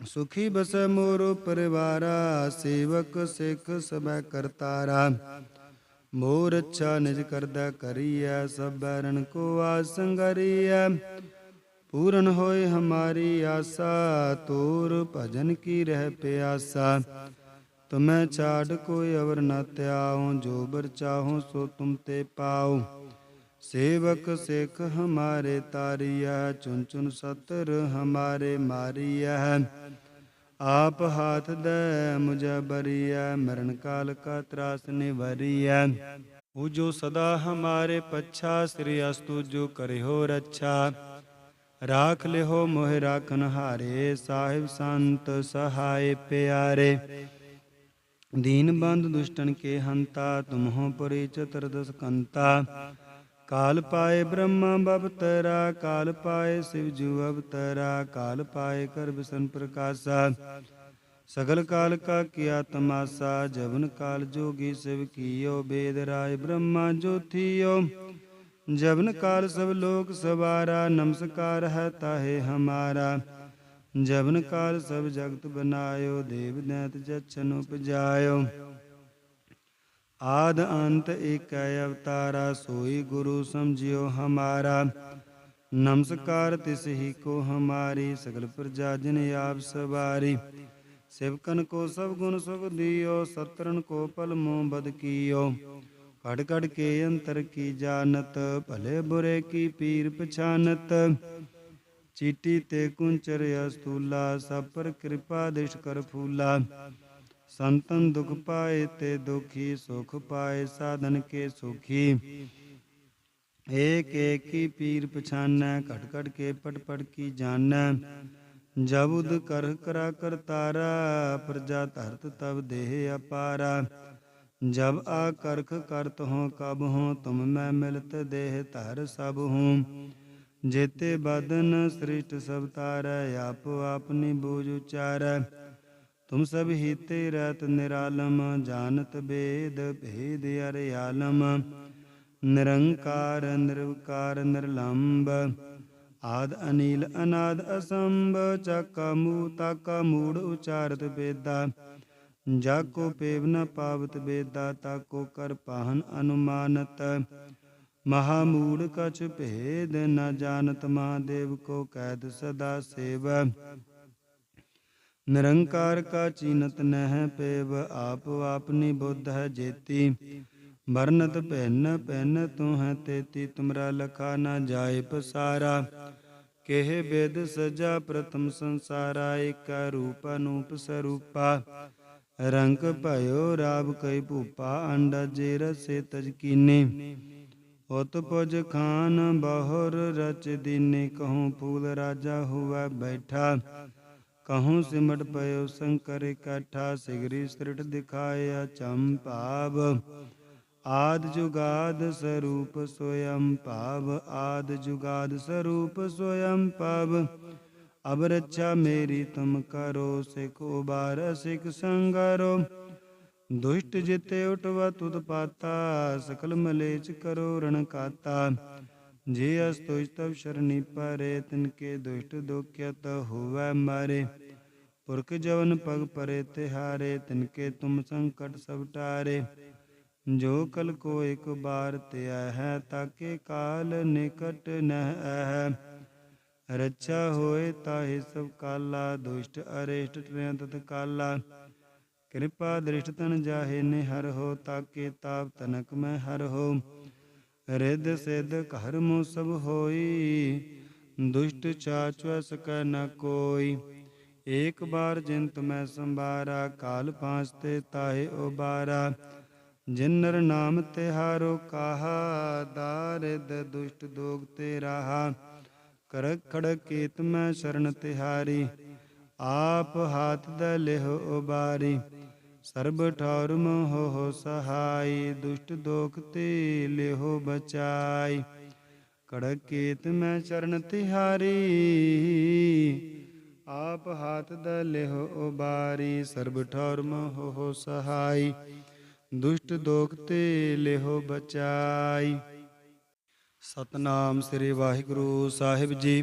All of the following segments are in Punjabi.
ਸੁਖੀ ਬਸ ਮੋਰ ਪਰਿਵਾਰਾ, ਸੇਵਕ ਸਿੱਖ ਸਬੈ ਕਰਤਾਰਾ। ਮੋਰ ਅੱਛਾ ਨਿਜ ਕਰਦਾ ਕਰੀਐ, ਸਭ ਰਣ ਕੋ ਆਸੰਗਰੀਐ ਪੂਰਨ ਹੋਏ ਹਮਾਰੀ ਆਸਾ, ਤੋਰ ਭਜਨ ਕੀ ਰਹਿ ਪਿਆਸਾ। ਤੁਮੈ ਛਾੜ ਕੋਈ ਅਵਰ ਨ ਤਿਆਉ ਜੋ ਬਰ ਚਾਹੋ ਸੋ ਤੁਮ ਤੇ ਪਾਉ। ਸੇਵਕ ਸਿੱਖ ਹਮਾਰੇ ਤਾਰੀਆ ਚੁਨ ਚੁਨ ਸਤਰ ਹਮਾਰੇ ਮਾਰੀਆ ਆਪ ਹਾਥ ਦੇ ਮੁਝੇ ਬਰੀਐ, ਮਰਨ ਕਾਲ ਕਾ ਤਰਾਸ ਨਿਵਰੀਐ। ਉਹ ਜੋ ਸਦਾ ਹਮਾਰੇ ਪੱਛਾ, ਸ੍ਰੀ ਅਸਤੂ ਜੋ ਕਰਿਓ ਰੱਛਾ। ਰਾਖ ਲਿਓ ਮੋਹਿ ਰਾਖਨ ਹਾਰੇ, ਸਾਹਿਬ ਸੰਤ ਸਹਾਇ ਪਿਆਰੇ। ਦੀਨ ਬੰਦ ਦੁਸ਼ਟਨ ਕੇ ਹੰਤਾ, ਤੁਮਹੁ ਪਰੀ ਚਤੁਰਦਸ ਕੰਤਾ। ਕਾਲ ਪਾਏ ਬ੍ਰਹਮਾ ਬਵਤਰਾ, ਕਾਲ ਪਾਏ ਸਿਵ ਜੂ ਅਵਤਰਾ, ਕਾਲ ਪਾਏ ਕਰ ਬਿਸਨ ਪ੍ਰਕਾਸ਼ਾ। ਸਗਲ ਕਾਲ ਕਾ ਕੀਆ ਤਮਾਸਾ, ਜਵਨ ਕਾਲ ਜੋਗੀ ਸਿਵ ਕੀਓ, ਬੇਦ ਰਾਏ ਬ੍ਰਹਮਾ ਜੋਥੀਓ। ਜਵਨ ਕਾਲ ਸਭ ਲੋਕ ਸਵਾਰਾ, ਨਮਸਕਾਰ ਹੈ ਤਾਹੇ ਹਮਾਰਾ। ਜਵਨ ਕਾਲ ਸਭ ਜਗਤ ਬਨਾਇਓ, ਦੇਵ ਦੈਤ ਜਛਨ ਉਪਜਾਇਓ। ਆਦ ਅੰਤ ਏਕੈ ਅਵਤਾਰਾ, ਸੋਈ ਗੁਰੂ ਸਮਝਿਓ ਹਮਾਰਾ। ਨਮਸਕਾਰ ਤਿਸ ਹੀ ਕੋ ਹਮਾਰੀ, ਸਗਲ ਪ੍ਰਜਾ ਜਨ ਆਪ ਸਵਾਰੀ। ਸਿਵਕਨ ਕੋ ਸਭ ਗੁਣ ਸੁਖ ਦਿਓ ਸਤਰਨ ਕੋ ਪਲ ਮੋ ਬਦ ਕੀਓ। ਕੜ ਕੜ ਕੇ ਅੰਤਰ ਕੀ ਜਾਣਤ, ਭਲੇ ਬੁਰੇ ਕੀ ਪੀਰ ਪਛਾਨਤ। ਚੀਟੀ ਤੇ ਕੁੰਚਰ ਅਸਤੂਲਾ, ਸਭ ਪਰ ਕਿਰਪਾ ਦਿਸ਼ ਕਰ ਫੂਲਾ। ਸੰਤਨ ਦੁਖ ਪਾਏ ਤੇ ਦੁਖੀ ਸੁਖ ਪਾਏ ਸਾਧਨ ਕੇ ਸੁਖੀ ਏਕ ਏਕ ਕੀ ਪੀਰ ਪਛਾਨੈ ਘਟ ਘਟ ਕੇ ਪਟ ਪਟ ਕੀ ਜਾਣੈ ਜਬ ਉਦ ਕਰ ਕਰਾ ਕਰਤਾਰਾ ਪ੍ਰਜਾ ਧਰਤ ਤਬ ਦੇਹ ਅਪਾਰਾ ਜਬ ਆ ਕਰਖ ਕਰਤ ਹੋ ਕਬ ਹੋ ਤੁਮ ਮੈਂ ਮਿਲਤ ਦੇਹ ਧਰ ਸਭ ਹੂੰ ਜੇਤੇ ਬਦਨ ਸ੍ਰਿਸ਼ਟ ਸਭ ਤਾਰੈ ਆਪ ਆਪਨੀ ਬੂਝ ਉਚਾਰੈ ਤੁਮ ਸਭ ਹੀਤੇ ਰਤ ਨਿਰਾਲਮ, ਜਾਣਤ ਬੇਦ, ਭੇਦ ਅਰਿਆਲਮ ਨਿਰੰਕਾਰ, ਨਿਰਵਕਾਰ ਨਿਰਲੰਭ ਆਦ ਅਨੀਲ, ਅਨਾਦ ਅਸੰਭ। ਚੱਕਾ ਮੂ ਤਾਕਾ ਮੂੜ, ਉਚਾਰਤ ਬੇਦਾ। ਜਾ ਕੋ ਪੇਵ ਨ ਪਾਵਤ ਬੇਦਾ, ਤਾਕੋ ਕਰ ਪਾਹਨ ਅਨੁਮਾਨਤ। ਮਹਾ ਮੂੜ ਕਛ ਭੇਦ ਨ ਜਾਣਤ, ਮਹਾਦੇਵ ਕੋ ਕੈਦ ਸਦਾ ਸੇਵ। ਨਿਰੰਕਾਰ ਕਾ ਚੀਨਤ ਨਹਿ ਪੇਵ, ਆਪ ਆਪਨੀ ਬੁੱਧ ਹੈ ਜੇਤੀ। ਵਰਨਤ ਭਿੰਨ ਭਿੰਨ ਤੂੰ ਹੈ ਤੇਤੀ, ਤੁਮਰਾ ਲਖਾ ਨਾ ਜਾਏ ਪਸਾਰਾ। ਕਿਹ ਬੇਦ ਸਜਾ ਪ੍ਰਥਮ ਸੰਸਾਰਾ, ਏਕ ਰੂਪ ਅਨੂਪ ਸਰੂਪਾ। ਰੰਗ ਭਇਓ ਰਾਬ ਕਈ ਭੂਪਾ, ਅੰਡਾ ਜੇ ਰਸੇ ਤਜ ਕੀਨੇ। ਉਤ ਪੁਜ ਖਾਨ ਬਹੁਰ ਰਚ ਦੀਨੇ, ਕਹੂੰ ਫੂਲ ਰਾਜਾ ਹੁਆ ਬੈਠਾ। ਕਹੂੰ ਸਿਮਟ ਪਇਓ ਸ਼ੰਕਰ ਇਕੱਠਾ ਸਿਗਰੀ ਸ੍ਰਿਟ ਦਿਖਾਇਆ ਚੰਪਾਵ ਆਦ ਜੁਗਾਦ ਸਰੂਪ ਸੋਯੰ ਭਾਵ ਆਦ ਜੁਗਾਦ ਸਰੂਪ ਸੋਯੰ ਭਾਵ ਅਬ ਰੱਛਾ ਮੇਰੀ ਤੁਮ ਕਰੋ ਸਿਖ ਉਬਾਰ ਸਿਖ ਸੰਗਰੋ ਦੁਸ਼ਟ ਜਿਤੇ ਉਟਵਾ ਤੁਧ ਪਾਤਾ ਸਕਲ ਮਲੇਚ ਕਰੋ ਰਣ ਕਾਤਾ ਜੇ ਅਸ ਤੁਜ ਤਵ ਸ਼ਰਣੀ ਪਰੇ, ਤਿਨ ਕੇ ਦੁਸ਼ਟ ਦੁਖਿਤ ਹੋਵੈ ਮਾਰੇ। ਪੁਰਖ ਜਵਨ ਪਗ ਪਰੇ, ਤਿਹਾਰੇ, ਤਿਨ ਕੇ ਤੁਮ ਸੰਕਟ ਸਭ ਟਾਰੇ। ਜੋ ਕਲ ਕੋ ਇੱਕ ਬਾਰ ਤਿਆ ਹੈ, ਤਾਕੇ ਕਾਲ ਨਿਕਟ ਨਹਿ ਹੈ ਰੱਛਾ ਹੋਏ ਤਾਹਿ ਸਭ ਕਾਲਾ, ਦੁਸ਼ਟ ਅਰੇਸ਼ਟ ਤਤ ਕਾਲਾ। ਕਿਰਪਾ ਦ੍ਰਿਸ਼ਟ ਤਨ ਜਾਹੇ ਨੇ ਹੋ, ਤਾਕੇ ਤਾਪ ਤਨਕ ਮੈਂ ਹਰ ਹੋ। ਰਿੱਧ ਸਿੱਧ ਘਰ ਮੋ ਸਭ ਹੋਈ, ਦੁਸ਼ਟ ਚਾਚਵ ਸਕੈ ਨ ਕੋਈ। ਏਕ ਬਾਰ ਜਿੰਤ ਮੈਂ ਸੰਭਾਰਾ, ਕਾਲ ਪਾਂਚ ਤੇ ਤਾਹੇ ਉਬਾਰਾ। ਜਿਨਰ ਨਾਮ ਤਿਹਾਰੋ ਕਾਹਾ ਦਾਰਿਦ ਦੁਸ਼ਟ ਦੋਗ ਤੇ ਰਾਹਾ। ਕਰ ਖੜ ਕੀਤ ਮੈਂ ਸ਼ਰਨ ਤਿਹਾਰੀ, ਆਪ ਹਾਥ ਦ ਲਿਹ ਉਬਾਰੀ। ਸਰਬ ਠੌਰ ਹੋ ਸਹਾਈ, ਦੁਸ਼ਟ ਦੋਖ ਤੇ ਲਿਹੁ ਬਚਾਈ। ਕੜਕ ਕੇਤ ਮੈਂ ਚਰਨ ਤਿਹਾਰੀ, ਆਪ ਹਾਥ ਦ ਲਿਹੁ ਉਬਾਰੀ। ਸਰਬ ਠੌਰ ਹੋ ਸਹਾਈ, ਦੁਸ਼ਟ ਦੋਖ ਤੇ ਲਿਹੁ ਬਚਾਈ। ਸਤਨਾਮ ਸ੍ਰੀ ਵਾਹਿਗੁਰੂ ਸਾਹਿਬ ਜੀ।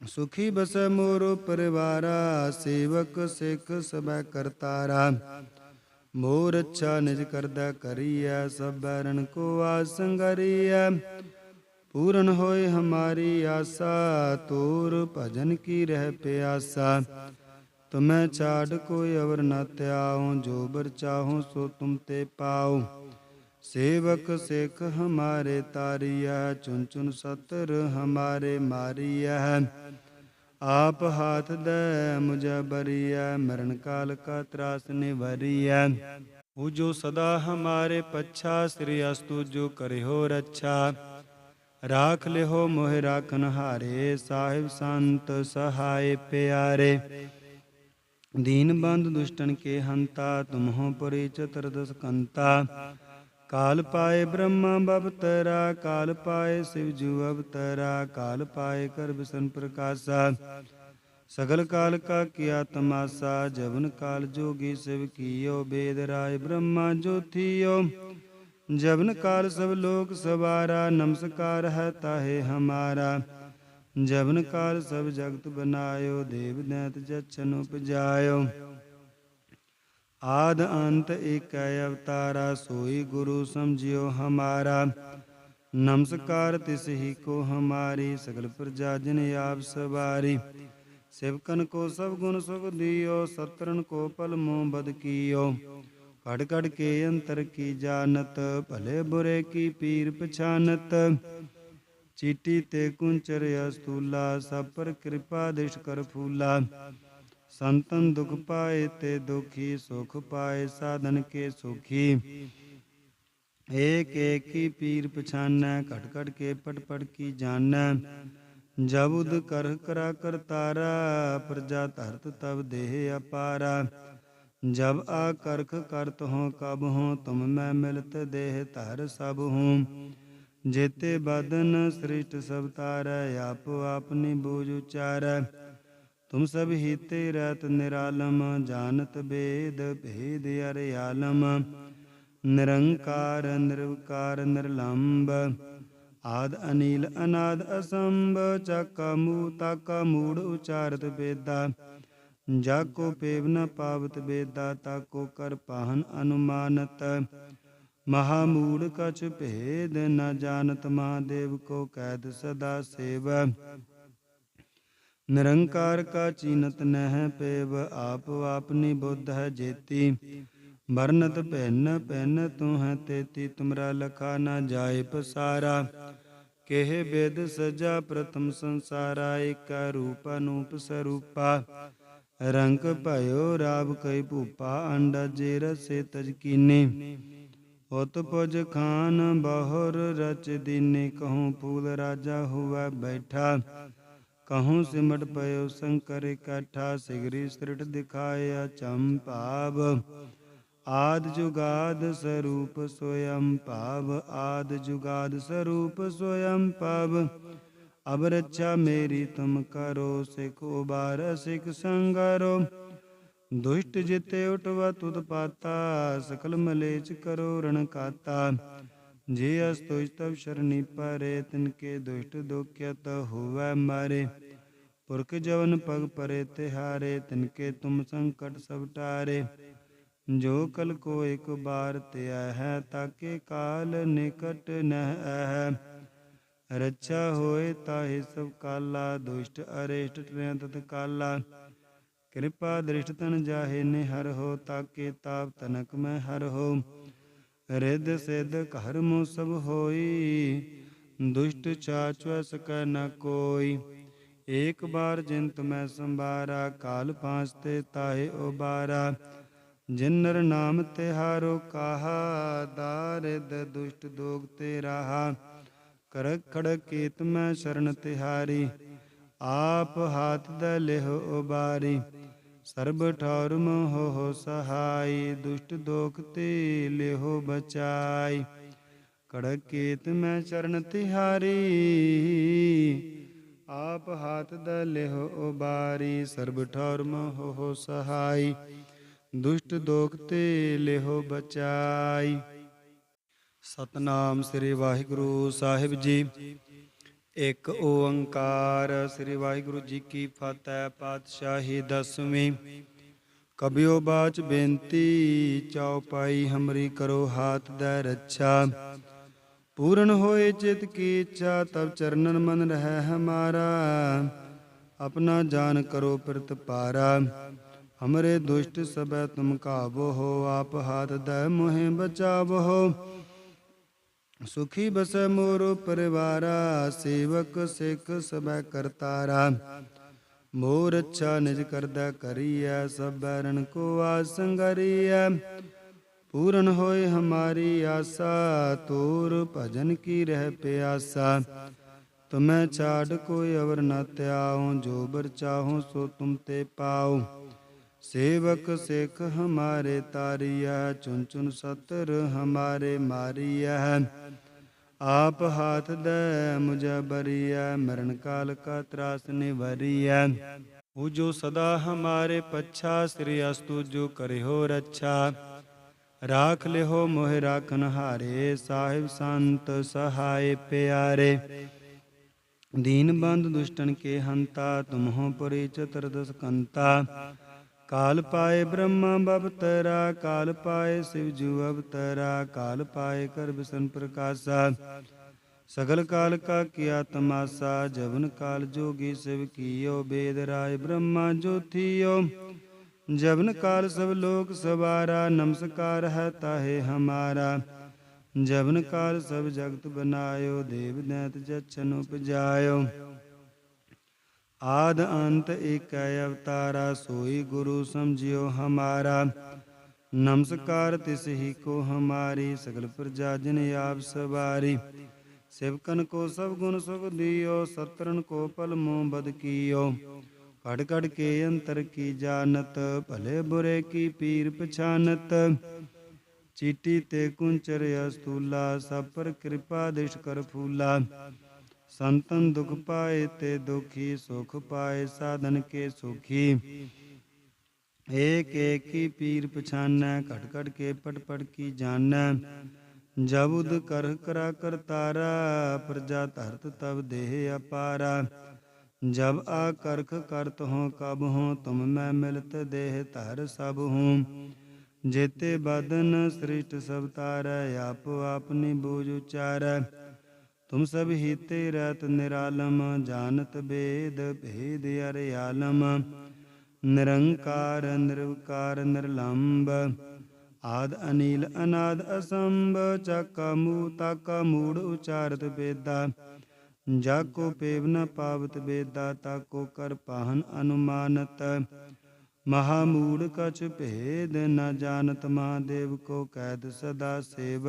ਸੁਖੀ ਬਸ ਮੋਰ ਪਰਿਵਾਰਾ, ਸੇਵਕ ਸਿੱਖ ਸਬੈ ਕਰਤਾਰਾ। ਮੋਰ ਅੱਛਾ ਨਿਜ ਕਰਦਾ ਕਰੀਐ, ਸਭ ਰਣ ਕੋ ਆਸੰਗਰੀਐ ਪੂਰਨ ਹੋਏ ਹਮਾਰੀ ਆਸਾ, ਤੋਰ ਭਜਨ ਕੀ ਰਹਿ ਪਿਆਸਾ। ਤੁਮੈ ਛਾੜ ਕੋਈ ਅਵਰ ਨ ਤਿਆਉ ਜੋ ਬਰ ਚਾਹੋ ਸੋ ਤੁਮ ਤੇ ਪਾਉ। ਸੇਵਕ ਸਿੱਖ ਹਮਾਰੇ ਤਾਰੀਆ ਚੁਨ ਚੁਨ ਸਤਰ ਹਮਾਰੇ ਮਾਰੀਆ ਆਪ ਹਾਥ ਦੇ ਮੁਝ ਬਰੀਐ, ਮਰਨ ਕਾਲ ਕਾ ਤਰਾਸ ਨਿਵਰੀਐ। ਉਹ ਜੋ ਸਦਾ ਹਮਾਰੇ ਪੱਛਾ, ਸ੍ਰੀ ਅਸਤੂ ਜੋ ਕਰਿਓ ਰੱਛਾ। ਰਾਖ ਲਿਓ ਮੋਹਿ ਰਾਖਨ ਹਾਰੇ, ਸਾਹਿਬ ਸੰਤ ਸਹਾਇ ਪਿਆਰੇ। ਦੀਨ ਬੰਦ ਦੁਸ਼ਟਨ ਕੇ ਹੰਤਾ, ਤੁਮਹੁ ਪਰੀ ਚਤੁਰਦਸ ਕੰਤਾ ਕਾਲ ਪਾਏ ਬ੍ਰਹਮਾ ਬਵਤਰਾ, ਕਾਲ ਪਾਏ ਸਿਵ ਜੂ ਅਵਤਰਾ, ਕਾਲ ਪਾਏ ਕਰ ਬਿਸਨ ਪ੍ਰਕਾਸ਼ਾ। ਸਗਲ ਕਾਲ ਕਾ ਕੀਆ ਤਮਾਸਾ, ਜਵਨ ਕਾਲ ਜੋਗੀ ਸਿਵ ਕੀਓ, ਬੇਦ ਰਾਏ ਬ੍ਰਹਮਾ ਜੋਥੀਓ। ਜਵਨ ਕਾਲ ਸਭ ਲੋਕ ਸਵਾਰਾ, ਨਮਸਕਾਰ ਹੈ ਤਾਹੇ ਹਮਾਰਾ। ਜਵਨ ਕਾਲ ਸਭ ਜਗਤ ਬਨਾਇਓ, ਦੇਵ ਦੈਤ ਜਚਨ ਉਪਜਾਇਓ। ਆਦ ਅੰਤ ਏਕੈ ਅਵਤਾਰਾ, ਸੋਈ ਗੁਰੂ ਸਮਝਿਓ ਹਮਾਰਾ। ਨਮਸਕਾਰ ਤਿਸ ਹੀ ਕੋ ਹਮਾਰੀ, ਸਗਲ ਪ੍ਰਜਾ ਜਨ ਆਪ ਸਵਾਰੀ। ਸਿਵਕਨ ਕੋ ਸਭ ਗੁਣ ਸੁਖ ਦਿਓ ਸਤਰਨ ਕੋ ਪਲ ਮੋ ਬਦ ਕੀਓ। ਕੜ ਕੜ ਕੇ ਅੰਤਰ ਕੀ ਜਾਣਤ, ਭਲੇ ਬੁਰੇ ਕੀ ਪੀਰ ਪਛਾਨਤ। ਚੀਟੀ ਤੇ ਕੁੰਚਰ ਅਸਤੂਲਾ, ਸਭ ਪਰ ਕਿਰਪਾ ਦਿਸ਼ ਕਰ ਫੂਲਾ। ਸੰਤਨ ਦੁਖ ਪਾਏ ਤੇ ਦੁਖੀ ਸੁਖ ਪਾਏ ਸਾਧਨ ਕੇ ਸੁਖੀ ਏਕ ਏਕ ਕੀ ਪੀਰ ਪਛਾਨੈ ਘਟ ਘਟ ਕੇ ਪਟ ਪਟ ਕੀ ਜਾਣੈ ਜਬ ਉਦ ਕਰ ਕਰਾ ਕਰਤਾਰਾ ਪ੍ਰਜਾ ਧਰਤ ਤਬ ਦੇਹ ਅਪਾਰਾ ਜਬ ਆ ਕਰਖ ਕਰਤ ਹੋ ਕਬ ਹੋ ਤੁਮ ਮੈਂ ਮਿਲਤ ਦੇਹ ਧਰ ਸਭ ਹੂੰ ਜੇਤੇ ਬਦਨ ਸ੍ਰਿਸ਼ਟ ਸਭ ਤਾਰੈ ਆਪ ਆਪਨੀ ਬੂਝ ਉਚਾਰੈ ਤੁਮ ਸਭ ਹੀਤੇ ਰਤ ਨਿਰਾਲਮ, ਜਾਣਤ ਬੇਦ, ਭੇਦ ਅਰਿਆਲਮ ਨਿਰੰਕਾਰ, ਨਿਰਵਕਾਰ ਨਿਰਲੰਭ ਆਦ ਅਨੀਲ, ਅਨਾਦ ਅਸੰਭ। ਚੱਕਾ ਮੂ ਤਾਕਾ ਮੂੜ, ਉਚਾਰਤ ਬੇਦਾ। ਜਾ ਕੋ ਪੇਵ ਨ ਪਾਵਤ ਬੇਦਾ ਤਾਕੋ ਕਰ ਪਾਹਨ ਅਨੁਮਾਨਤ। ਮਹਾ ਮੂੜ ਕਛ ਭੇਦ ਨ ਜਾਣਤ, ਮਹਾਦੇਵ ਕੋ ਕੈਦ ਸਦਾ ਸੇਵ। ਨਿਰੰਕਾਰ ਕਾ ਚੀਨਤ ਨਹਿ ਪੇਵ, ਆਪ ਆਪਨੀ ਬੁੱਧ ਹੈ ਜੇਤੀ। ਵਰਨਤ ਭਿੰਨ ਭਿੰਨ ਤੂੰ ਹੈ ਤੇਤੀ, ਤੁਮਰਾ ਲਖਾ ਨਾ ਜਾਏ ਪਸਾਰਾ। ਕਿਹ ਬੇਦ ਸਜਾ ਪ੍ਰਥਮ ਸੰਸਾਰਾ, ਏਕ ਰੂਪ ਅਨੂਪ ਸਰੂਪਾ। ਰੰਗ ਭਇਓ ਰਾਵ ਕਈ ਭੂਪਾ, ਅੰਡਾ ਜੇ ਰਸੇ ਤਜ ਕੀਨੇ। ਉਤ ਪੁਜ ਖਾਨ ਬਹੁਰ ਰਚ ਦੀਨੇ, ਕਹੂੰ ਫੂਲ ਰਾਜਾ ਹੁਆ ਬੈਠਾ। ਕਹੂੰ ਸਿਮਟ ਪਇਓ ਸ਼ੰਕਰ ਇਕੱਠਾ ਸਿਗਰੀ ਸ੍ਰਿਟ ਦਿਖਾਇਆ ਚੰਪਾਵ ਆਦ ਜੁਗਾਦ ਸਰੂਪ ਸੋਯੰ ਭਾਵ ਆਦ ਜੁਗਾਦ ਸਰੂਪ ਸੋਯੰ ਭਾਵ ਅਬ ਰੱਛਾ ਮੇਰੀ ਤੁਮ ਕਰੋ ਸਿਖ ਉਬਾਰ ਸਿਖ ਸੰਗਰੋ ਦੁਸ਼ਟ ਜਿਤੇ ਉਟਵਾ ਤੁਧ ਪਾਤਾ ਸਕਲ ਮਲੇਚ ਕਰੋ ਰਣ ਕਾਤਾ ਜੇ ਅਸਤੁਜ ਤਵ ਸ਼ਰਣੀ ਪਰੇ, ਤਿਨ ਕੇ ਦੁਸ਼ਟ ਦੁਖਿਤ ਹੋਵੈ ਮਾਰੇ। ਪੁਰਖ ਜਵਨ ਪਗ ਪਰੇ, ਤਿਹਾਰੇ, ਤਿਨ ਕੇ ਤੁਮ ਸੰਕਟ ਸਭ ਟਾਰੇ। ਜੋ ਕਲ ਕੋ ਇੱਕ ਬਾਰ ਤਿਆ ਹੈ, ਤਾਕੇ ਕਾਲ ਨਿਕਟ ਨਹਿ ਹੈ ਰੱਛਾ ਹੋਏ ਤਾਹਿ ਸਭ ਕਾਲਾ, ਦੁਸ਼ਟ ਅਰੇਸ਼ਟ ਤਤ ਕਾਲਾ। ਕਿਰਪਾ ਦ੍ਰਿਸ਼ਟ ਤਨ ਜਾਹੇ ਨਿਹਰ ਹੋ, ਤਾਕੇ ਤਾਪ ਤਨਕ ਮੈਂ ਹਰ ਹੋ। ਰਿੱਧ ਸਿੱਧ ਘਰ ਮੋ ਸਭ ਹੋਈ, ਦੁਸ਼ਟ ਚਾਚਵ ਸਕੈ ਨ ਕੋਈ। ਏਕ ਬਾਰ ਜਿੰਤ ਮੈਂ ਸੰਭਾਰਾ, ਕਾਲ ਪਾਂਚ ਤੇ ਤਾਹੇ ਉਬਾਰਾ। ਜਿਨਰ ਨਾਮ ਤਿਹਾਰੋ ਕਾਹਾ ਦਾਰਿਦ ਦੁਸ਼ਟ ਦੋਗ ਤੇ ਰਾਹਾ ਕਰ ਖੜ ਕੀਤ ਮੈਂ ਸ਼ਰਨ ਤਿਹਾਰੀ, ਆਪ ਹਾਥ ਦ ਲਿਹ ਉਬਾਰੀ। ਸਰਬ ਠੌਰ ਹੋ ਸਹਾਈ, ਦੁਸ਼ਟ ਦੋਖ ਤੇ ਲਿਹੁ ਬਚਾਈ। ਕੜਕ ਕੀਤ ਮੈਂ ਚਰਨ ਤਿਹਾਰੀ, ਆਪ ਹਾਥ ਦ ਲਿਹੁ ਉਬਾਰੀ। ਸਰਬ ਠੌਰ ਹੋ ਸਹਾਈ, ਦੁਸ਼ਟ ਦੋਖ ਤੇ ਲਿਹੁ ਬਚਾਈ। ਸਤਨਾਮ ਸ੍ਰੀ ਵਾਹਿਗੁਰੂ ਸਾਹਿਬ ਜੀ। ਇੱਕ ਓੰਕਾਰ। ਸ੍ਰੀ ਵਾਹਿਗੁਰੂ ਜੀ ਕੀ ਫਤਿਹ, ਪਾਤਸ਼ਾਹੀ ਦਸਵੀਂ। ਕਬਿਓ ਬਾਚ ਬੇਨਤੀ ਚੌਪਾਈ ਹਮਰੀ ਕਰੋ ਹਾਥ ਦਾ ਰੱਛਾ। ਪੂਰਨ ਹੋਏ ਚਿਤ ਕੀ ਇੱਛਾ ਤਬ ਚਰਨਨ ਮਨ ਰਹਿ ਹਮਾਰਾ। ਆਪਣਾ ਜਾਨ ਕਰੋ ਪ੍ਰਤ ਪਾਰਾ। ਹਮਰੇ ਦੁਸ਼ਟ ਸਬੈ ਤੁਮ ਕਾਬੋ ਹੋ, ਆਪ ਹਾਥ ਦੈ ਮੋਹਿ ਬਚਾਵੋ ਸੁਖੀ ਬਸੈ ਮੋਰੋ ਪਰਿਵਾਰਾ, ਸੇਵਕ ਸਿੱਖ ਸਬੈ ਕਰਤਾਰਾ। ਮੋਰ ਅੱਛਾ ਨਿਜ ਕਰਦਾ ਕਰੀਐ, ਸਭ ਰਣ ਕੋ ਆਸੰਗਰੀਐ ਪੂਰਨ ਹੋਏ ਹਮਾਰੀ ਆਸਾ, ਤੋਰ ਭਜਨ ਕੀ ਰਹਿ ਪਿਆਸਾ। ਤੁਮੈ ਛਾੜ ਕੋਈ ਅਵਰ ਨ ਤਿਆਉ ਜੋ ਬਰ ਚਾਹੋ ਸੋ ਤੁਮ ਤੇ ਪਾਉ। सेवक सिख हमारे तारिया चुन चुन सतर हमारे मारिया आप हाथ दे मुझे बरिया मरण काल का त्रास निवरिया वो जो सदा हमारे पच्छा श्री अस्तु जो करे हो रक्षा राख ले हो मोह राखन हारे साहिब संत सहाय प्यारे दीन बंद दुष्टन के हंता तुम हो परि चतुर्दश कंता ਕਾਲ ਪਾਏ ਬ੍ਰਹਮਾ ਬਵਤਰਾ, ਕਾਲ ਪਾਏ ਸਿਵ ਜੂ ਅਵਤਰਾ, ਕਾਲ ਪਾਏ ਕਰ ਬਿਸਨ ਪ੍ਰਕਾਸ਼ਾ। ਸਗਲ ਕਾਲ ਕਾ ਕੀਆ ਤਮਾਸਾ, ਜਵਨ ਕਾਲ ਜੋਗੀ ਸਿਵ ਕੀਓ, ਬੇਦ ਰਾਏ ਬ੍ਰਹਮਾ ਜੋਥੀਓ ਜਵਨ ਕਾਲ ਸਭ ਲੋਕ ਸਵਾਰਾ, ਨਮਸਕਾਰ ਹੈ ਤਾਹੇ ਹਮਾਰਾ। ਜਵਨ ਕਾਲ ਸਭ ਜਗਤ ਬਨਾਇਓ, ਦੇਵ ਦੈਤ ਜਛਨ ਉਪਜਾਇਓ। ਆਦ ਅੰਤ ਏਕੈ ਅਵਤਾਰਾ, ਸੋਈ ਗੁਰੂ ਸਮਝਿਓ ਹਮਾਰਾ। ਨਮਸਕਾਰ ਤਿਸ ਹੀ ਕੋ ਹਮਾਰੀ, ਸਗਲ ਪ੍ਰਜਾ ਜਨ ਆਪ ਸਵਾਰੀ। ਸਿਵਕਨ ਕੋ ਸਭ ਗੁਣ ਸੁਖ ਦਿਓ ਸਤਰਨ ਕੋ ਪਲ ਮੋ ਬਦ ਕੀਓ। ਕੜ ਕੜ ਕੇ ਅੰਤਰ ਕੀ ਜਾਣਤ, ਭਲੇ ਬੁਰੇ ਕੀ ਪੀਰ ਪਛਾਨਤ। ਚੀਟੀ ਤੇ ਕੁੰਚਰ ਅਸਤੂਲਾ, ਸਭ ਪਰ ਕਿਰਪਾ ਦਿਸ਼ ਕਰ ਫੂਲਾ। ਸੰਤਨ ਦੁਖ ਪਾਏ ਤੇ ਦੁਖੀ ਸੁਖ ਪਾਏ ਸਾਧਨ ਕੇ ਸੁਖੀ ਏਕ ਏਕ ਕੀ ਪੀਰ ਪਛਾਨੈ ਘਟ ਘਟ ਕੇ ਪਟ ਪਟ ਕੀ ਜਾਣੈ ਜਬ ਉਦ ਕਰ ਕਰਾ ਕਰਤਾਰਾ ਪ੍ਰਜਾ ਧਰਤ ਤਬ ਦੇਹ ਅਪਾਰਾ ਜਬ ਆ ਕਰਖ ਕਰਤ ਹੋ ਕਬ ਹੋ ਤੁਮ ਮੈਂ ਮਿਲਤ ਦੇਹ ਧਰ ਸਭ ਹੂੰ ਜੇਤੇ ਬਦਨ ਸ੍ਰਿਸ਼ਟ ਸਭ ਤਾਰੈ ਆਪ ਆਪਨੀ ਬੂਝ ਉਚਾਰੈ ਤੁਮ ਸਭ ਹੀਤੇ ਰਤ ਨਿਰਾਲਮ, ਜਾਣਤ ਬੇਦ, ਭੇਦ ਅਰਿਆਲਮ ਨਿਰੰਕਾਰ, ਨਿਰਵਕਾਰ ਨਿਰਲੰਭ ਆਦ ਅਨੀਲ, ਅਨਾਦ ਅਸੰਭ। ਚੱਕਾ ਮੂ ਤਾਕਾ ਮੂੜ, ਉਚਾਰਤ ਬੇਦਾ। ਜਾ ਕੋ ਪੇਵ ਨ ਪਾਵਤ ਬੇਦਾ, ਤਾਕੋ ਕਰ ਪਾਹਨ ਅਨੁਮਾਨਤ। ਮਹਾ ਮੂੜ ਕਛ ਭੇਦ ਨ ਜਾਣਤ, ਮਹਾਦੇਵ ਕੋ ਕੈਦ ਸਦਾ ਸੇਵ।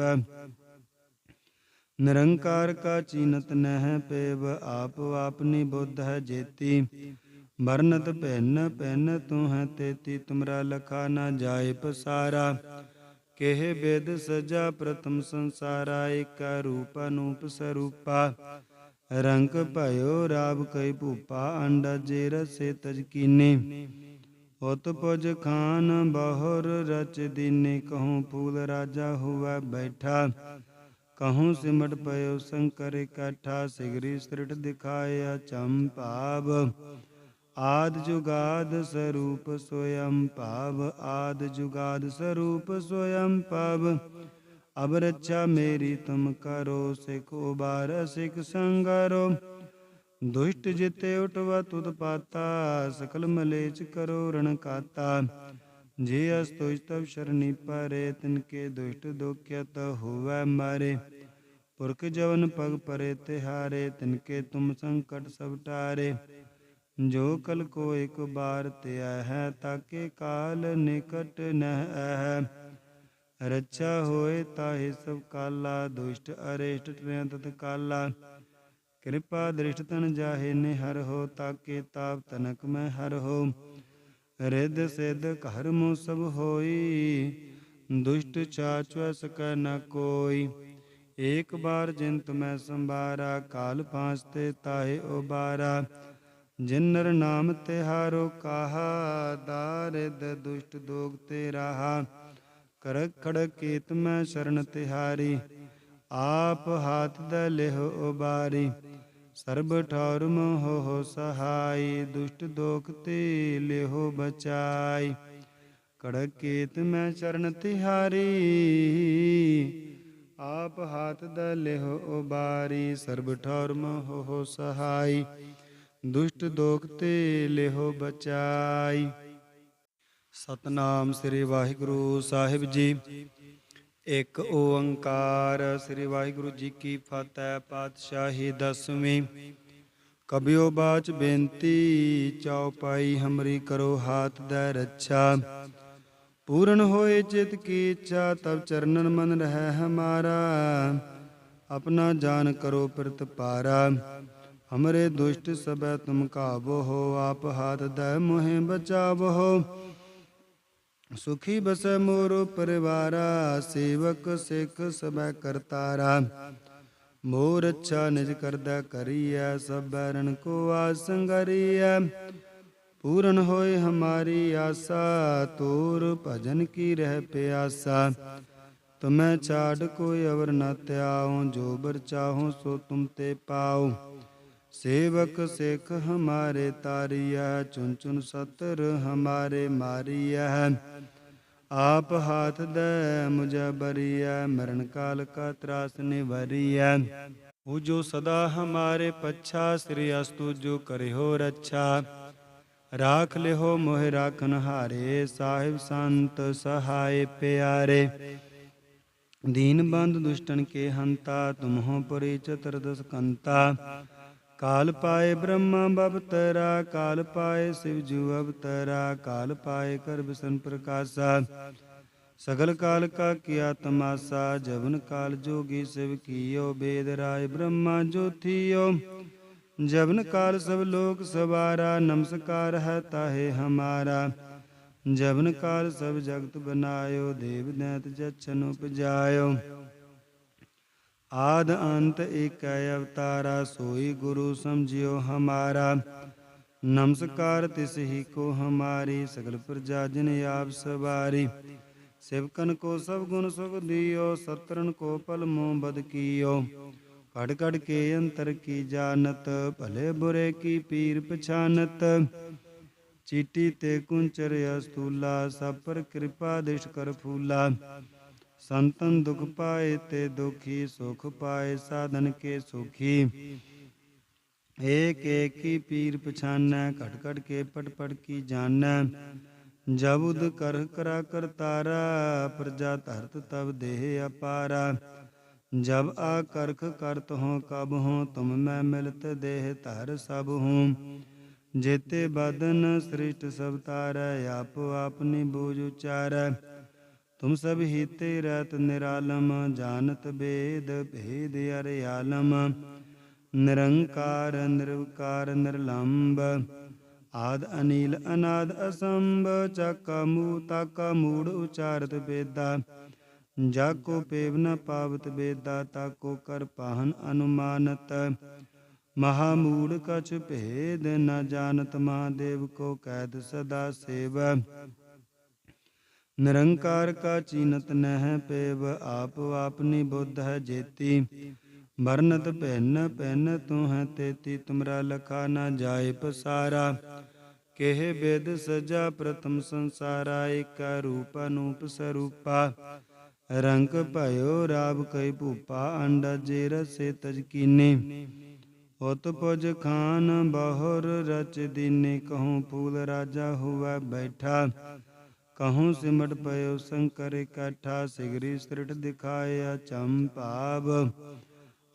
ਨਿਰੰਕਾਰ ਕਾ ਚੀਨਤ ਨਹਿ ਪੇਵ, ਆਪ ਆਪਨੀ ਬੁੱਧ ਹੈ ਜੇਤੀ। ਵਰਨਤ ਭਿੰਨ ਭਿੰਨ ਤੂੰ ਹੈ ਤੇਤੀ, ਤੁਮਰਾ ਲਖਾ ਨਾ ਜਾਏ ਪਸਾਰਾ। ਕਿਹ ਬੇਦ ਸਜਾ ਪ੍ਰਥਮ ਸੰਸਾਰਾ, ਏਕ ਰੂਪ ਅਨੂਪ ਸਰੂਪਾ। ਰੰਗ ਭਇਓ, ਰਾਵ ਕਈ ਭੂਪਾ, ਅੰਡਾ ਜੇ ਰਸੇ ਤਜ ਕੀਨੇ। ਉਤ ਪੁਜ ਖਾਨ ਬਹੁਰ ਰਚ ਦੀਨੇ, ਕਹੂੰ ਫੂਲ ਰਾਜਾ ਹੁਆ ਬੈਠਾ। ਕਹੂੰ ਸਿਮਟ ਪਇਓ ਸ਼ੰਕਰ ਇਕੱਠਾ ਸਿਗਰੀ ਸ੍ਰਿਟ ਦਿਖਾਇਆ ਚੰਪਾਵ ਆਦ ਜੁਗਾਦ ਸਰੂਪ ਸੋਯੰ ਭਾਵ ਆਦ ਜੁਗਾਦ ਸਰੂਪ ਸੋਯੰ ਭਾਵ ਅਬ ਰੱਛਾ ਮੇਰੀ ਤੁਮ ਕਰੋ ਸਿਖ ਉਬਾਰ ਸਿਖ ਸੰਗਰੋ ਦੁਸ਼ਟ ਜਿਤੇ ਉਟਵਾ ਤੁਧ ਪਾਤਾ ਸਕਲ ਮਲੇਚ ਕਰੋ ਰਣ ਕਾਤਾ ਜੇ ਅਸਤੁਜ ਤਵ ਸ਼ਰਣੀ ਪਰੇ ਤਿਨਕੇ ਦੁਸ਼ਟ ਦੁਖਿਅਤ ਹੋਵੈ ਮਾਰੇ। ਪੁਰਖ ਜਵਨ ਪਗ ਪਰੇ ਤਿਹਾਰੇ ਤਿਨਕੇ ਤੁਮ ਸੰਕਟ ਸਭ ਟਾਰੇ। ਜੋ ਕਲ ਕੋ ਇੱਕ ਬਾਰ ਤਿਆ ਹੈ, ਤਾਕੇ ਕਾਲ ਨਿਕਟ ਨਹਿ ਹੈ ਰੱਛਾ ਹੋਏ ਤਾਹਿ ਸਭ ਕਾਲਾ, ਦੁਸ਼ਟ ਅਰੇਸ਼ਟ ਟ੍ਰਿਆ ਤਤ ਕਾਲਾ। ਕਿਰਪਾ ਦ੍ਰਿਸ਼ਟ ਤਨ ਜਾਹੇ ਨਿਹਰ ਹੋ, ਤਾਕੇ ਤਾਪ ਤਨਕ ਮੈਂ ਹਰ ਹੋ। ਰਿੱਧ ਸਿੱਧ ਘਰ ਮੋ ਸਭ ਹੋਈ, ਦੁਸ਼ਟ ਚਾਚੁ ਸਕੈ ਨ ਕੋਈ। ਏਕ ਬਾਰ ਜਿੰਤ ਮੈਂ ਸੰਭਾਰਾ, ਕਾਲ ਪਾਂਚ ਤੇ ਤਾਹੇ ਉਬਾਰਾ। ਜਿਨਰ ਨਾਮ ਤਿਹਾਰੋ ਕਾਹਾ ਦਾਰਿਦ ਦੁਸ਼ਟ ਦੋਗ ਤੇ ਰਾਹਾ ਕਰ ਖੜ ਕੀਤ ਮੈਂ ਸ਼ਰਨ ਤਿਹਾਰੀ, ਆਪ ਹਾਥ ਦ ਲਿਹ ਉਬਾਰੀ। ਸਰਬ ਠੌਰ ਮੋਹ ਹੋ ਸਹਾਈ, ਦੁਸ਼ਟ ਦੋਖ ਤੇ ਲਿਹੋ ਬਚਾਈ। ਕੜਕ ਕੀਤ ਮੈਂ ਚਰਨ ਤਿਹਾਰੀ, ਆਪ ਹਾਥ ਦ ਲਿਹ ਉਬਾਰੀ। ਸਰਬ ਠੌਰ ਮੋਹ ਹੋ ਸਹਾਈ, ਦੁਸ਼ਟ ਦੋਖ ਤੇ ਲਿਹੋ ਬਚਾਈ। ਸਤਨਾਮ ਸ੍ਰੀ ਵਾਹਿਗੁਰੂ ਸਾਹਿਬ ਜੀ। ਇਕ ਓੰਕਾਰ, ਸ੍ਰੀ ਵਾਹਿਗੁਰੂ ਜੀ ਕੀ ਫਤਿਹ, ਪਾਤਸ਼ਾਹੀ ਦਸਵੀਂ। ਕਬਿਓ ਬਾਚ ਬੇਨਤੀ ਚੌਪਾਈ ਹਮਰੀ ਕਰੋ ਹਾਥ ਦਾ ਰੱਛਾ। ਪੂਰਨ ਹੋਏ ਚਿਤ ਕੀ ਇੱਛਾ ਤਬ ਚਰਨਨ ਮਨ ਰਹਿ ਹਮਾਰਾ। ਆਪਣਾ ਜਾਨ ਕਰੋ ਪ੍ਰਤ ਪਾਰਾ। ਹਮਰੇ ਦੁਸ਼ਟ ਸਬੈ ਤੁਮ ਕਾਬੋ ਹੋ, ਆਪ ਹਾਥ ਦੈ ਮੋਹਿ ਬਚਾਵੋ ਸੁਖੀ ਬਸ ਮੋਰ ਪਰਿਵਾਰਾ, ਸੇਵਕ ਸਿੱਖ ਸਬੈ ਕਰਤਾਰਾ। ਮੋਰ ਅੱਛਾ ਨਿਜ ਕਰਦਾ ਕਰੀਐ, ਸਭੈ ਰਣ ਕੋ ਆਸੰਗਰੀਐ ਪੂਰਨ ਹੋਏ ਹਮਾਰੀ ਆਸਾ, ਤੋਰ ਭਜਨ ਕੀ ਰਹਿ ਪਿਆਸਾ। ਤੁਮੈ ਛਾੜ ਕੋਈ ਅਵਰ ਨ ਤਿਆਉ ਜੋ ਬਰ ਚਾਹੋ ਸੋ ਤੁਮ ਤੇ ਪਾਉ। सेवक सिख हमारे तारिया चुन चुन सतर हमारे मारिया आप हाथ दे मुझे बरिया मरण काल का त्रास निवरिया वो जो सदा हमारे पच्छा श्री अस्तु जो करे हो रच्छा राख ले हो मोह राखन हारे साहिब संत सहाय प्यारे दीन बंद दुष्टन के हंता तुम हो परि चतुर्दश कंता ਕਾਲ ਪਾਏ ਬ੍ਰਹਮਾ ਬਵਤਰਾ, ਕਾਲ ਪਾਏ ਸਿਵ ਜੂ ਅਵਤਰਾ, ਕਾਲ ਪਾਏ ਕਰ ਬਿਸਨ ਪ੍ਰਕਾਸ਼ਾ। ਸਗਲ ਕਾਲ ਕਾ ਕੀਆ ਤਮਾਸਾ, ਜਵਨ ਕਾਲ ਜੋਗੀ ਸਿਵ ਕੀਓ, ਬੇਦ ਰਾਏ ਬ੍ਰਹਮਾ ਜੋਥੀਓ ਜਵਨ ਕਾਲ ਸਭ ਲੋਕ ਸਵਾਰਾ, ਨਮਸਕਾਰ ਹੈ ਤਾਹੇ ਹਮਾਰਾ। ਜਵਨ ਕਾਲ ਸਭ ਜਗਤ ਬਨਾਇਓ, ਦੇਵ ਦੈਤ ਜਛਨ ਉਪਜਾਇਓ। ਆਦ ਅੰਤ ਏਕੈ ਅਵਤਾਰਾ, ਸੋਈ ਗੁਰੂ ਸਮਝਿਓ ਹਮਾਰਾ। ਨਮਸਕਾਰ ਤਿਸ ਹੀ ਕੋ ਹਮਾਰੀ, ਸਗਲ ਪ੍ਰਜਾ ਜਨ ਆਪ ਸਵਾਰੀ। ਸਿਵਕਨ ਕੋ ਸਭ ਗੁਣ ਸੁਖ ਦਿਓ ਸਤਰਨ ਕੋ ਪਲ ਮੋ ਬਦ ਕੀਓ। ਕੜ ਕੜ ਕੇ ਅੰਤਰ ਕੀ ਜਾਣਤ, ਭਲੇ ਬੁਰੇ ਕੀ ਪੀਰ ਪਛਾਨਤ। ਚੀਟੀ ਤੇ ਕੁੰਚਰ ਅਸਤੂਲਾ, ਸਭ ਪਰ ਕਿਰਪਾ ਦਿਸ਼ ਕਰ ਫੂਲਾ। ਸੰਤਨ ਦੁਖ ਪਾਏ ਤੇ ਦੁਖੀ ਸੁਖ ਪਾਏ ਸਾਧਨ ਕੇ ਸੁਖੀ ਏਕ ਏਕ ਕੀ ਪੀਰ ਪਛਾਨੈ ਘਟ ਘਟ ਕੇ ਪਟ ਪਟ ਕੀ ਜਾਣੈ ਜਬ ਉਦ ਕਰ ਕਰਾ ਕਰਤਾਰਾ ਪ੍ਰਜਾ ਧਰਤ ਤਬ ਦੇਹ ਅਪਾਰਾ ਜਬ ਆ ਕਰਖ ਕਰਤ ਹੋ ਕਬ ਹੋ ਤੁਮ ਮੈਂ ਮਿਲਤ ਦੇਹ ਧਰ ਸਭ ਹੂੰ ਜੇਤੇ ਬਦਨ ਸ੍ਰਿਸ਼ਟ ਸਭ ਤਾਰੈ ਆਪ ਆਪਨੀ ਬੂਝ ਉਚਾਰੈ ਤੁਮ ਸਭ ਹੀਤੇ ਰਤ ਨਿਰਾਲਮ, ਜਾਣਤ ਬੇਦ, ਭੇਦ ਅਰਿਆਲਮ ਨਿਰੰਕਾਰ, ਨਿਰਵਕਾਰ ਨਿਰਲੰਭ ਆਦ ਅਨੀਲ, ਅਨਾਦ ਅਸੰਭ। ਚੱਕਾ ਮੂ ਤਾਕਾ ਮੂੜ, ਉਚਾਰਤ ਬੇਦਾ। ਜਾ ਕੋ ਪੇਵ ਨ ਪਾਵਤ ਬੇਦਾ, ਤਾਕੋ ਕਰ ਪਾਹਨ ਅਨੁਮਾਨਤ। ਮਹਾ ਮੂੜ ਕਛ ਭੇਦ ਨ ਜਾਣਤ, ਮਹਾਦੇਵ ਕੋ ਕੈਦ ਸਦਾ ਸੇਵ। ਨਿਰੰਕਾਰ ਕਾ ਚੀਨਤ ਨਹਿ ਪੇਵ, ਆਪ ਆਪਨੀ ਬੁੱਧ ਹੈ ਜੇਤੀ। ਵਰਨਤ ਭਿੰਨ ਭਿੰਨ ਤੂੰ ਹੈ ਤੇਤੀ, ਤੁਮਰਾ ਲਖਾ ਨਾ ਜਾਏ ਪਸਾਰਾ। ਕਿਹ ਬੇਦ ਸਜਾ ਪ੍ਰਥਮ ਸੰਸਾਰਾ, ਏਕ ਰੂਪ ਅਨੂਪ ਸਰੂਪਾ। ਰੰਗ ਭਇਓ ਰਾਬ ਕਈ ਭੂਪਾ, ਅੰਡਾ ਜੇ ਰਸੇ ਤਜ ਕੀਨੇ। ਉਤ ਪੁਜ ਖਾਨ ਬਹੁਰ ਰਚ ਦੀਨੇ, ਕਹੂੰ ਫੂਲ ਰਾਜਾ ਹੁਆ ਬੈਠਾ। ਕਹੂੰ ਸਿਮਟ ਪਇਓ ਸ਼ੰਕਰ ਇਕੱਠਾ ਸਿਗਰੀ ਸ੍ਰਿਟ ਦਿਖਾਇਆ ਚੰਪਾਵ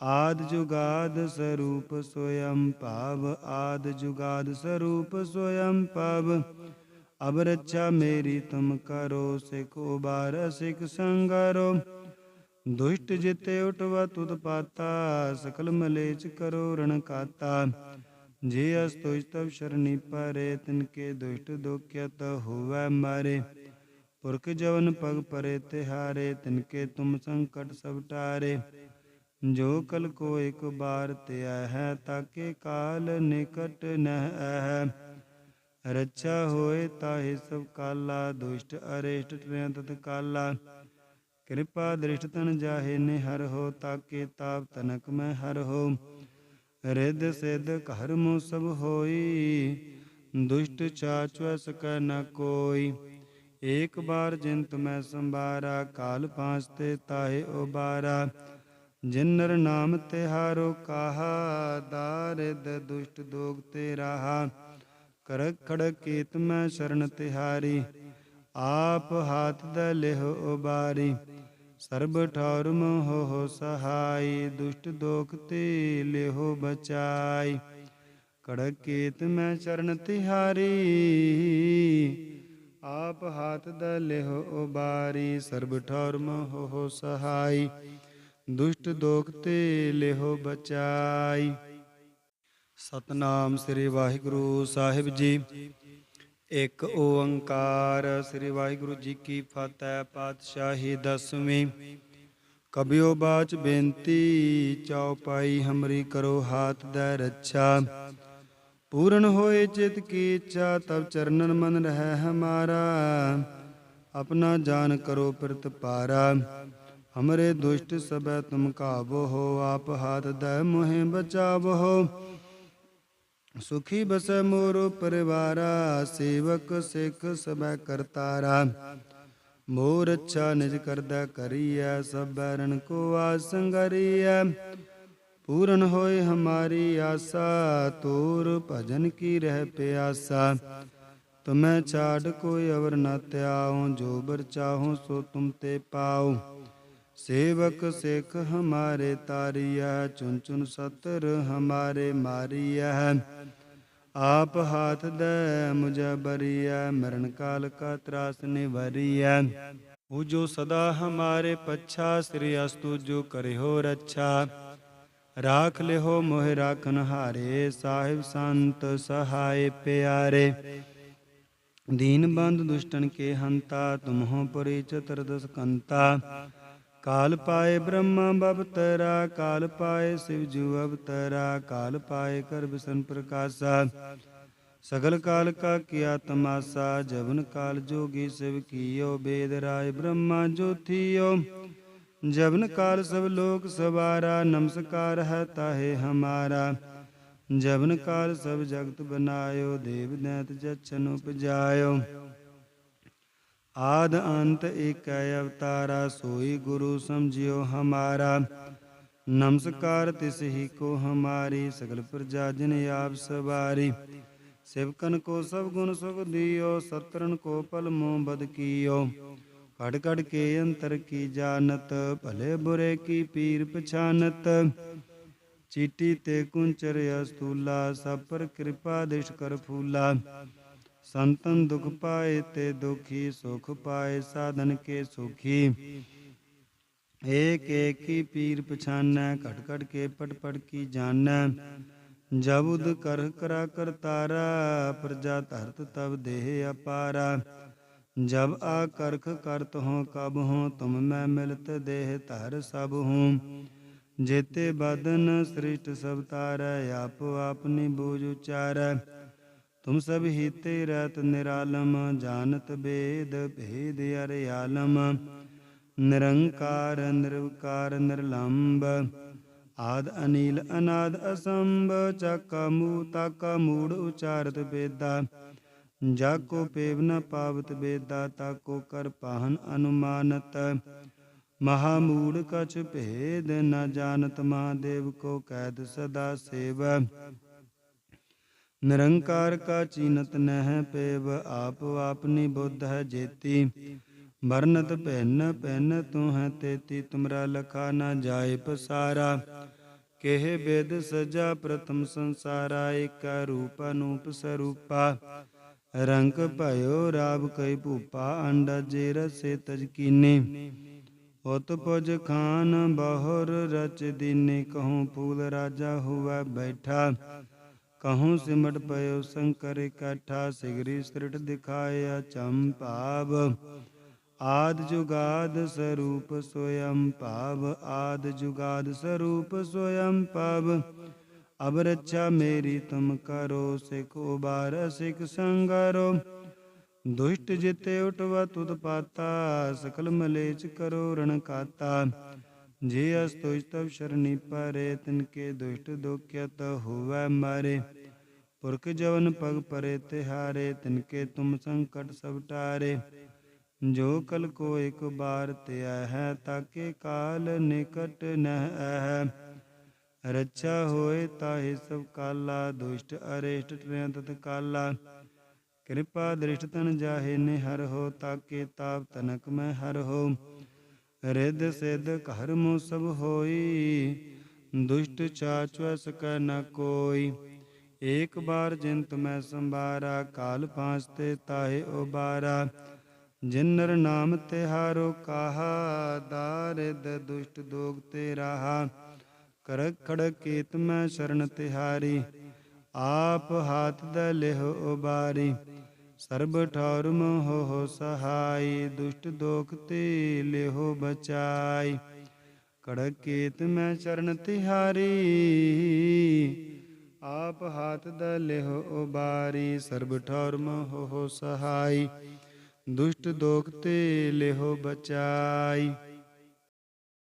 ਆਦ ਜੁਗਾਦ ਸਰੂਪ ਸੋਯੰ ਭਾਵ ਆਦ ਜੁਗਾਦ ਸਰੂਪ ਸੋਯੰ ਭਾਵ ਅਬ ਰੱਛਾ ਮੇਰੀ ਤੁਮ ਕਰੋ ਸਿਖ ਉਬਾਰ ਸਿਖ ਸੰਗਰੋ ਦੁਸ਼ਟ ਜਿਤੇ ਉਟਵਾ ਤੁਧ ਪਾਤਾ ਸਕਲ ਮਲੇਚ ਕਰੋ ਰਣ ਕਾਤਾ ਜੇ ਅਸਤੁਜ ਤਵ ਸ਼ਰਣੀ ਪਰੇ ਤਿਨਕੇ ਦੁਸ਼ਟ ਦੁਖਿਤ ਹੋਵੈ ਮਾਰੇ। ਪੁਰਖ ਜਵਨ ਪਗ ਪਰੇ ਤਿਹਾਰੇ ਤਿਨਕੇ ਤੁਮ ਸੰਕਟ ਸਭ ਟਾਰੇ। ਜੋ ਕਲ ਕੋ ਇੱਕ ਬਾਰ ਧਿਆ ਹੈ, ਤਾਕੇ ਕਾਲ ਨਿਕਟ ਨਹਿ ਹੈ ਰੱਛਾ ਹੋਏ ਤਾਹਿ ਸਭ ਕਾਲਾ, ਦੁਸ਼ਟ ਅਰੇਸ਼ਟ ਤਤ ਕਾਲਾ। ਕਿਰਪਾ ਦ੍ਰਿਸ਼ਟ ਤਨ ਜਾਹੇ ਨਿਹਰ ਹੋ, ਤਾਕੇ ਤਾਪ ਤਨਕ ਮੈਂ ਹਰ ਹੋ। ਰਿੱਧ ਸਿੱਧ ਘਰ ਮੋ ਸਭ ਹੋਈ, ਦੁਸ਼ਟ ਚਾਚਵ ਸਕੈ ਨ ਕੋਈ। ਏਕ ਬਾਰ ਜਿੰਤ ਮੈਂ ਸੰਭਾਰਾ, ਕਾਲ ਪਾਂਚ ਤੇ ਤਾਹੇ ਉਬਾਰਾ। ਜਿਨ ਨਰ ਨਾਮ ਤਿਹਾਰੋ ਕਾਹਾ ਦਾਰਿਦ ਦੁਸ਼ਟ ਦੋਗ ਤੇ ਰਾਹਾ ਕਰਕ ਖੜਕ ਕੀਤ ਮੈਂ ਸ਼ਰਨ ਤਿਹਾਰੀ, ਆਪ ਹਾਥ ਦ ਲਿਹ ਉਬਾਰੀ। ਸਰਬ ਠੌਰ ਮੋਹ ਹੋ ਸਹਾਈ, ਦੁਸ਼ਟ ਦੋਖ ਤੇ ਲਿਹੋ ਬਚਾਈ। ਕੜਕ ਕੀਤ ਮੈਂ ਚਰਨ ਤਿਹਾਰੀ, ਆਪ ਹਾਥ ਦ ਲਿਹ ਉਬਾਰੀ ਸਰਬ ਠੌਰ ਮੋਹ ਹੋ ਸਹਾਈ, ਦੁਸ਼ਟ ਦੋਖ ਤੇ ਲਿਹੋ ਬਚਾਈ। ਸਤਨਾਮ ਸ੍ਰੀ ਵਾਹਿਗੁਰੂ ਸਾਹਿਬ ਜੀ। ਇੱਕ ਓੰਕਾਰ। ਸ੍ਰੀ ਵਾਹਿਗੁਰੂ ਜੀ ਕੀ ਫਤਿਹ, ਪਾਤਸ਼ਾਹੀ ਦਸਵੀਂ। ਕਬਿਓ ਬਾਚ ਬੇਨਤੀ ਚੌਪਾਈ ਹਮਰੀ ਕਰੋ ਹਾਥ ਦਾ ਰੱਛਾ। ਪੂਰਨ ਹੋਏ ਚਿਤ ਕੀ ਇੱਛਾ ਤਬ ਚਰਨਨ ਮਨ ਰਹਿ ਹਮਾਰਾ। ਆਪਣਾ ਜਾਨ ਕਰੋ ਪ੍ਰਤ ਪਾਰਾ। ਹਮਰੇ ਦੁਸ਼ਟ ਸਬੈ ਤੁਮ ਕਾਬੋ ਹੋ, ਆਪ ਹਾਥ ਦੈ ਮੋਹਿ ਬਚਾਵੋ ਸੁਖੀ ਬਸੈ ਮੋਰੋ ਪਰਿਵਾਰਾ, ਸੇਵਕ ਸਿੱਖ ਸਬੈ ਕਰਤਾਰਾ। ਮੋਰ ਅੱਛਾ ਨਿਜ ਕਰਦਾ ਕਰੀਐ, ਸਭੈ ਰਣ ਕੋ ਆਸੰਗਰੀਐ ਪੂਰਨ ਹੋਏ ਹਮਾਰੀ ਆਸਾ, ਤੋਰ ਭਜਨ ਕੀ ਰਹਿ ਪਿਆਸਾ। ਤੁਮੈ ਛਾੜ ਕੋਈ ਅਵਰ ਨ ਤਿਆਉ ਜੋ ਬਰ ਚਾਹੋ ਸੋ ਤੁਮ ਤੇ ਪਾਉ। ਸੇਵਕ ਸਿੱਖ ਹਮਾਰੇ ਤਾਰੀਆ ਚੁਨ ਚੁਨ ਸਤਰ ਹਮਾਰੇ ਮਾਰੀਆ ਆਪ ਹਾਥ ਦੇ, ਮੁਝੇ ਬਰੀਆ ਮਰਨ ਕਾਲ ਕਾ ਤਰਾਸ ਨਿਵਰੀਆ ਉਹ ਜੋ ਸਦਾ ਹਮਾਰੇ ਪੱਛਾ, ਸ੍ਰੀ ਅਸਤੂ ਜੋ ਕਰਿਓ ਰੱਛਾ। ਰਾਖ ਲਿਓ ਮੋਹਿ ਰਾਖਨ ਹਾਰੇ, ਸਾਹਿਬ ਸੰਤ ਸਹਾਏ ਪਿਆਰੇ। ਦੀਨ ਬੰਦ ਦੁਸ਼ਟਨ ਕੇ ਹੰਤਾ, ਤੁਮਹੋ ਪਰਿਚਤਰ ਦਸਕੰਤਾ ਕਾਲ ਪਾਏ ਬ੍ਰਹਮ ਬਵਤਰਾ ਕਾਲ ਪਾਏ ਸਿਵ ਜੂ ਅਵਤਰਾ, ਕਾਲ ਪਾਏ ਕਰ ਬਿਸਨ ਪ੍ਰਕਾਸ਼ਾ। ਸਗਲ ਕਾਲ ਕਾ ਕੀਆ ਤਮਾਸਾ, ਜਵਨ ਕਾਲ ਜੋਗੀ ਸਿਵ ਕੀਓ, ਬੇਦ ਰਾਏ ਬ੍ਰਹਮਾ ਜੋਥੀਓ ਜਵਨ ਕਾਲ ਸਭ ਲੋਕ ਸਵਾਰਾ, ਨਮਸਕਾਰ ਹੈ ਤਾਹੇ ਹਮਾਰਾ। ਜਵਨ ਕਾਲ ਸਭ ਜਗਤ ਬਨਾਇਓ, ਦੇਵ ਦੈਤ ਜਚਨ ਉਪਜਾਇਓ। ਆਦ ਅੰਤ ਏਕੈ ਅਵਤਾਰਾ, ਸੋਈ ਗੁਰੂ ਸਮਝਿਓ ਹਮਾਰਾ। ਨਮਸਕਾਰ ਤਿਸ ਹੀ ਕੋ ਹਮਾਰੀ, ਸਗਲ ਪ੍ਰਜਾ ਜਨ ਆਪ ਸਵਾਰੀ। ਸਿਵਕਨ ਕੋ ਸਭ ਗੁਣ ਸੁਖ ਦਿਓ ਸਤਰਨ ਕੋ ਪਲ ਮੋ ਬਦ ਕੀਓ। ਕੜ ਕੜ ਕੇ ਅੰਤਰ ਕੀ ਜਾਣਤ, ਭਲੇ ਬੁਰੇ ਕੀ ਪੀਰ ਪਛਾਨਤ। ਚੀਟੀ ਤੇ ਕੁੰਚਰ ਅਸਤੂਲਾ, ਸਭ ਪਰ ਕਿਰਪਾ ਦਿਸ਼ ਕਰ ਫੂਲਾ। ਸੰਤਨ ਦੁਖ ਪਾਏ ਤੇ ਦੁਖੀ ਸੁਖ ਪਾਏ ਸਾਧਨ ਕੇ ਸੁਖੀ ਏਕ ਏਕ ਕੀ ਪੀਰ ਪਛਾਨੈ ਘਟ ਘਟ ਕੇ ਪਟ ਪਟ ਕੀ ਜਾਣੈ ਜਬੁਦ ਕਰ ਕਰਾ ਕਰਤਾਰਾ ਪ੍ਰਜਾ ਧਰਤ ਤਬ ਦੇਹ ਅਪਾਰਾ ਜਬ ਆ ਕਰਖ ਕਰਤ ਹੋ ਕਬ ਹੋ ਤੁਮ ਮੈਂ ਮਿਲਤ ਦੇਹ ਧਰ ਸਭ ਹੂੰ ਜੇਤੇ ਬਦਨ ਸ੍ਰਿਸ਼ਟ ਸਭ ਤਾਰੈ ਆਪ ਆਪਨੀ ਬੂਝ ਉਚਾਰੈ ਤੁਮ ਸਭ ਹੀਤੇ ਰਤ ਨਿਰਾਲਮ, ਜਾਣਤ ਬੇਦ, ਭੇਦ ਅਰਿਆਲਮ ਨਿਰੰਕਾਰ, ਨਿਰਵਕਾਰ ਨਿਰਲੰਭ ਆਦ ਅਨੀਲ, ਅਨਾਦ ਅਸੰਭ, ਚੱਕਾ ਮੂ ਤਾਕਾ ਮੂੜ, ਉਚਾਰਤ ਬੇਦਾ ਜਾ ਕੋ ਪੇਵ ਨ ਪਾਵਤ ਬੇਦਾ ਤਾ ਕੋ ਕਰ ਪਾਹਨ ਅਨੁਮਾਨਤ। ਮਹਾ ਮੂੜ ਕਛ ਭੇਦ ਨ ਜਾਣਤ, ਮਹਾਦੇਵ ਕੋ ਕੈਦ ਸਦਾ ਸੇਵ। ਨਿਰੰਕਾਰ ਕਾ ਚੀਨਤ ਨਹਿ ਪੇਵ, ਆਪ ਆਪਨੀ ਬੁੱਧ ਹੈ ਜੇਤੀ। ਵਰਨਤ ਭਿੰਨ ਭਿੰਨ ਤੂੰ ਹੈ ਤੇਤੀ, ਤੁਮਰਾ ਲਖਾ ਨਾ ਜਾਏ ਪਸਾਰਾ। ਕਿਹ ਬੇਦ ਸਜਾ ਪ੍ਰਥਮ ਸੰਸਾਰਾ, ਏਕਾ ਰੂਪ ਅਨੂਪ ਸਰੂਪਾ। ਰੰਗ ਭਇਓ ਰਾਬ ਕਈ ਭੂਪਾ ਅੰਡਾ ਜੇ ਰਸੇ ਤਜ ਕੀਨੇ। ਉਤ ਪੁਜ ਖਾਨ ਬਹੁਰ ਰਚ ਦੀਨੇ, ਕਹੂੰ ਫੂਲ ਰਾਜਾ ਹੁਆ ਬੈਠਾ। ਕਹੂੰ ਸਿਮਟ ਪਇਓ ਸ਼ੰਕਰ ਇਕੱਠਾ ਸਿਗਰੀ ਸ੍ਰਿਟ ਦਿਖਾਇਆ ਚੰਪਾਵ ਆਦ ਜੁਗਾਦ ਸਰੂਪ ਸੋਯੰ ਭਾਵ ਆਦ ਜੁਗਾਦ ਸਰੂਪ ਸੋਯੰ ਭਾਵ ਅਬ ਰੱਛਾ ਮੇਰੀ ਤੁਮ ਕਰੋ ਸਿਖ ਉਬਾਰ ਸਿਖ ਸੰਗਰੋ ਦੁਸ਼ਟ ਜਿਤੇ ਉਟਵਾ ਤੁਧ ਪਾਤਾ ਸਕਲ ਮਲੇਚ ਕਰੋ ਰਣ ਕਾਤਾ ਜੇ ਅਸਤੁਜ ਤਵ ਸ਼ਰਣੀ ਪਰੇ ਤਿਨਕੇ ਦੁਸ਼ਟ ਦੁਖਿਤ ਹੋਵੈ ਮਾਰੇ ਪੁਰਖ ਜਵਨ ਪਗ ਪਰੇ ਤਿਹਾਰੇ ਤਿਨਕੇ ਤੁਮ ਸੰਕਟ ਸਭ ਟਾਰੇ। ਜੋ ਕਲ ਕੋ ਇਕ ਬਾਰ ਧਿਆ ਹੈ ਤਾਕੇ ਕਾਲ ਨਿਕਟ ਨਹਿ ਹੈ ਰੱਛਾ ਹੋਏ ਤਾਹੇ ਸਭ ਕਾਲਾ, ਦੁਸ਼ਟ ਅਰੇਸ਼ਟ ਟ੍ਰਿਆ ਤਤ ਕਾਲਾ। ਕਿਰਪਾ ਦ੍ਰਿਸ਼ਟ ਤਨ ਜਾਹੇ ਨਿਹਰ ਹੋ, ਤਾਕੇ ਤਾਪ ਤਨਕ ਮੈਂ ਹਰ ਹੋ। ਰਿੱਧ ਸਿੱਧ ਘਰ ਮੋ ਸਭ ਹੋਈ, ਦੁਸ਼ਟ ਚਾਚੁ ਸਕੈ ਨ ਕੋਈ। ਏਕ ਬਾਰ ਜਿੰਤ ਮੈਂ ਸੰਭਾਰਾ, ਕਾਲ ਪਾਂਚ ਤੇ ਤਾਹੇ ਉਬਾਰਾ। ਜਿਨਰ ਨਾਮ ਤਿਹਾਰੋ ਕਾਹਾ ਦਾਰਿਦ ਦੁਸ਼ਟ ਦੋਗ ਤੇ ਰਾਹਾ। ਕਰ ਖੜ ਕੀਤ ਮੈਂ ਸ਼ਰਨ ਤਿਹਾਰੀ, ਆਪ ਹਾਥ ਦ ਲਿਹ ਉਬਾਰੀ। ਸਰਬ ਠੌਰ ਮੋਹ ਹੋ ਸਹਾਈ, ਦੁਸ਼ਟ ਦੋਖ ਤੇ ਲਿਹੋ ਬਚਾਈ। ਕੜਕ ਮੈਂ ਚਰਨ ਤਿਹਾਰੀ ਆਪ ਹਾਥ ਦ ਲਿਹ ਉਬਾਰੀ, ਸਰਬ ਠੌਰ ਮੋਹ ਹੋ ਸਹਾਈ। ਦੁਸ਼ਟ ਦੋਖ ਤੇ ਲਿਹੋ ਬਚਾਈ।